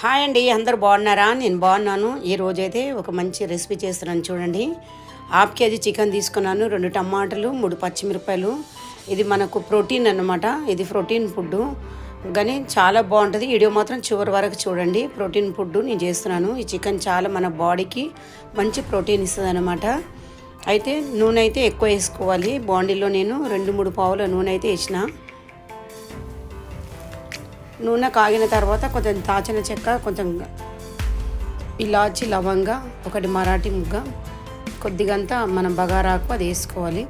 Hi అండి అందరు బాగున్నారా? నేను బాగున్నాను. ఈ రోజైతే ఒక మంచి రెసిపీ చేస్తున్నాను చూడండి. హాఫ్ కేజీ చికెన్ తీసుకున్నాను రెండు టమాటాలు మూడు పచ్చిమిరపాయలు ఇది మనకు ప్రోటీన్ అన్నమాట. ఇది ప్రోటీన్ ఫుడ్. కానీ చాలా బాగుంటుంది. వీడియో మాత్రం చివరి వరకు చూడండి. ప్రోటీన్ ఫుడ్ నేను చేస్తున్నాను. ఈ చికెన్ చాలా మన బాడీకి మంచి ప్రోటీన్ ఇస్తుంది అనమాట అయితే నూనె అయితే ఎక్కువ వేసుకోవాలి. బాండీలో నేను రెండు మూడు పావుల నూనె అయితే వేసిన. నూనె కాగిన తర్వాత కొంచెం దాచిన చెక్క కొంచెం ఇలాచి లవంగా ఒకటి మరాఠీ ముగ్గ. కొద్దిగంతా మనం బగారాకు అది వేసుకోవాలి.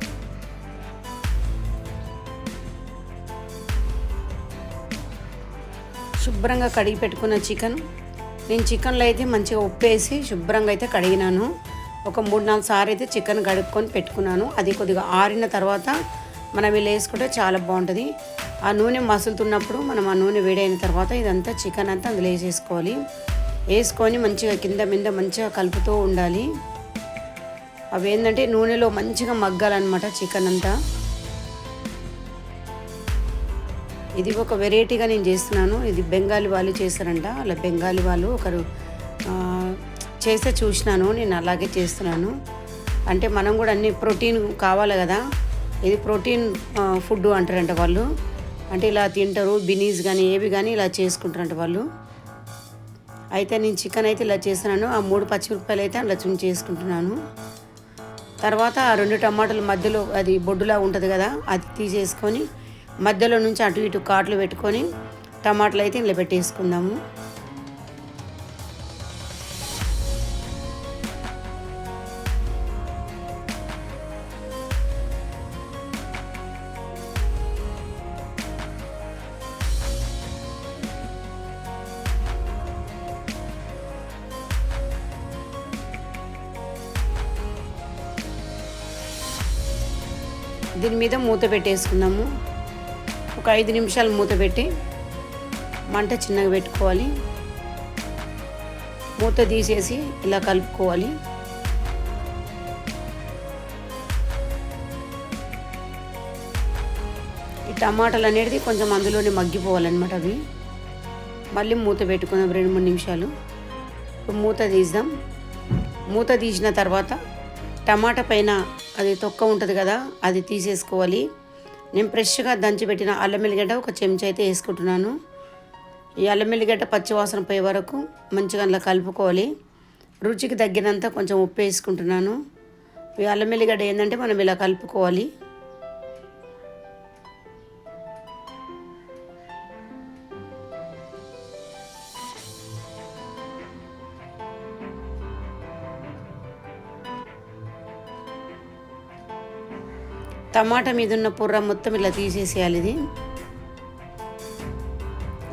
శుభ్రంగా కడిగి పెట్టుకున్న చికెన్. నేను చికెన్లో అయితే మంచిగా ఉప్పు వేసి శుభ్రంగా అయితే కడిగినాను. ఒక మూడు నాలుగు సార్లు అయితే చికెన్ కడుక్కొని పెట్టుకున్నాను. అది కొద్దిగా ఆరిన తర్వాత మనం ఇలా వేసుకుంటే చాలా బాగుంటుంది. ఆ నూనె మసులుతున్నప్పుడు మనం ఆ నూనె వేడైన తర్వాత ఇదంతా చికెన్ అంతా అందులో వేసేసుకోవాలి. వేసుకొని మంచిగా కింద మీద మంచిగా కలుపుతూ ఉండాలి. అవి ఏంటంటే నూనెలో మంచిగా మగ్గాలన్నమాట చికెన్ అంతా. ఇది ఒక వెరైటీగా నేను చేస్తున్నాను. ఇది బెంగాలీ వాళ్ళు చేస్తారంట అలా బెంగాలీ వాళ్ళు ఒకరు చేస్తే చూసినాను. నేను అలాగే చేస్తున్నాను. అంటే మనం కూడా అన్ని ప్రోటీన్ కావాలి కదా. ఇది ప్రోటీన్ ఫుడ్ అంటారంట వాళ్ళు. అంటే ఇలా తింటారు బినీస్ కానీ ఏవి కానీ ఇలా చేసుకుంటారంట వాళ్ళు. అయితే నేను చికెన్ అయితే ఇలా చేస్తున్నాను ఆ మూడు పచ్చిమిరపకాయలు అయితే అలా చుని చేసుకుంటున్నాను. తర్వాత ఆ రెండు టమాటాలు మధ్యలో అది బొడ్డులా ఉంటుంది కదా అది తీసేసుకొని మధ్యలో నుంచి అటు ఇటు కాట్లు పెట్టుకొని టమాటాలు అయితే ఇలా పెట్టేసుకుందాము. దీని మీద మూత పెట్టేసుకుందాము. ఒక ఐదు నిమిషాలు మూత పెట్టి మంట చిన్నగా పెట్టుకోవాలి. మూత తీసేసి ఇలా కలుపుకోవాలి. ఈ టమాటాలు అనేది కొంచెం అందులోనే మగ్గిపోవాలన్నమాట అవి. మళ్ళీ మూత పెట్టుకుందాం రెండు మూడు నిమిషాలు. ఇప్పుడు మూత తీద్దాం. మూత తీసిన తర్వాత టమాటా పైన అది తొక్క ఉంటుంది కదా అది తీసేసుకోవాలి. నేను ఫ్రెష్గా దంచి పెట్టిన అల్లం ఎల్లిగడ్డ ఒక చెంచా అయితే వేసుకుంటున్నాను. ఈ అల్లం ఎల్లిగడ్డ పచ్చివాసన పోయే వరకు మంచిగా అలా కలుపుకోవాలి. రుచికి తగ్గినంత కొంచెం ఉప్పు వేసుకుంటున్నాను. ఈ అల్లం ఎల్లిగడ్డ ఏంటంటే మనం ఇలా కలుపుకోవాలి. టమాటా మీద ఉన్న పుర్ర మొత్తం ఇలా తీసేసేయాలి ఇది.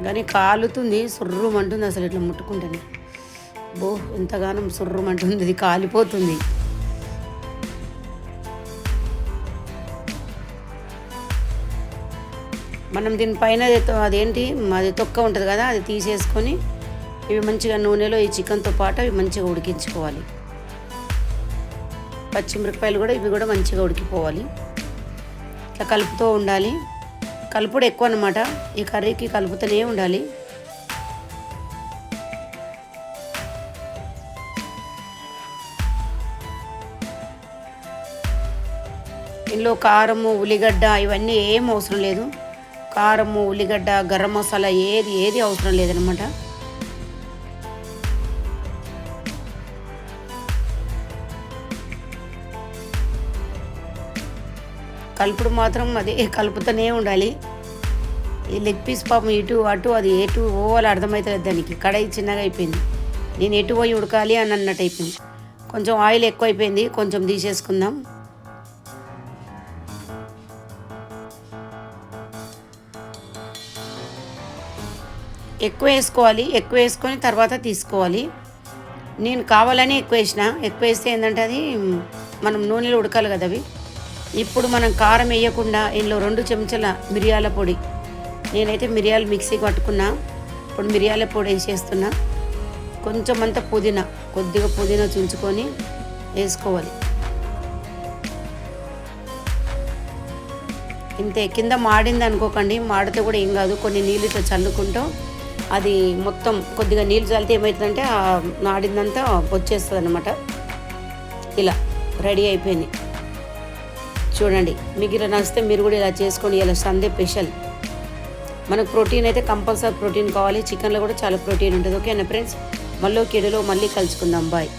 కానీ కాలుతుంది సుర్రుమంటుంది అసలు ఇట్లా ముట్టుకుంటేనే. బో ఎంతగానో సుర్రుమంటుంది ఇది కాలిపోతుంది. మనం దీనిపైన అది అదేంటి అది తొక్క ఉంటుంది కదా అది తీసేసుకొని ఇవి మంచిగా నూనెలో ఈ చికెన్తో పాటు అవి మంచిగా ఉడికించుకోవాలి. పచ్చిమిరపకాయలు కూడా ఇవి కూడా మంచిగా ఉడికిపోవాలి. ఇట్లా కలుపుతూ ఉండాలి. కలుపుడు ఎక్కువ అనమాట ఈ కర్రీకి కలుపుతూనే ఉండాలి. ఇందులో కారము ఉల్లిగడ్డ ఇవన్నీ ఏం అవసరం లేదు. కారము ఉల్లిగడ్డ గరం మసాలా ఏది ఏది అవసరం లేదనమాట కలుపుడు మాత్రం అదే కలుపుతూనే ఉండాలి. ఈ లెగ్ పీస్ పాపం ఇటు అటు అది ఎటు పోవాలి అర్థమవుతుంది దానికి. కడాయి చిన్నగా అయిపోయింది. నేను ఎటు పోయి ఉడకాలి అని అన్నట్టు అయిపోయింది. కొంచెం ఆయిల్ ఎక్కువ అయిపోయింది కొంచెం తీసేసుకుందాం. ఎక్కువ వేసుకోవాలి. ఎక్కువ వేసుకొని తర్వాత తీసుకోవాలి. నేను కావాలని ఎక్కువ వేసిన. ఎక్కువ వేస్తే ఏంటంటే అది మనం నూనెలో ఉడకాలి కదా అవి. ఇప్పుడు మనం కారం వేయకుండా ఇందులో రెండు చెంచాల మిరియాల పొడి. నేనైతే మిరియాలు మిక్సీ పట్టుకున్నా. ఇప్పుడు మిరియాల పొడి వేసేస్తున్నా కొంచెం అంత పుదీనా కొద్దిగా పుదీనా చుంచుకొని వేసుకోవాలి. ఇంతే కింద మాడింది అనుకోకండి మాడితే కూడా ఏం కాదు కొన్ని నీళ్ళతో చల్లుకుంటూ అది మొత్తం కొద్దిగా నీళ్ళు చల్లితే ఏమవుతుందంటే ఆ నాడిందంతా వచ్చేస్తుంది అనమాట ఇలా రెడీ అయిపోయింది. చూడండి. మీకు ఇలా నచ్చితే మీరు కూడా ఇలా చేసుకోండి. ఇలా సండే స్పెషల్. మనకు ప్రోటీన్ అయితే కంపల్సరీ ప్రోటీన్ కావాలి. చికెన్లో కూడా చాలా ప్రోటీన్ ఉంటుంది. ఓకేనా ఫ్రెండ్స్? మళ్ళీ కిడలో మళ్ళీ కలుసుకుందాం. బాయ్.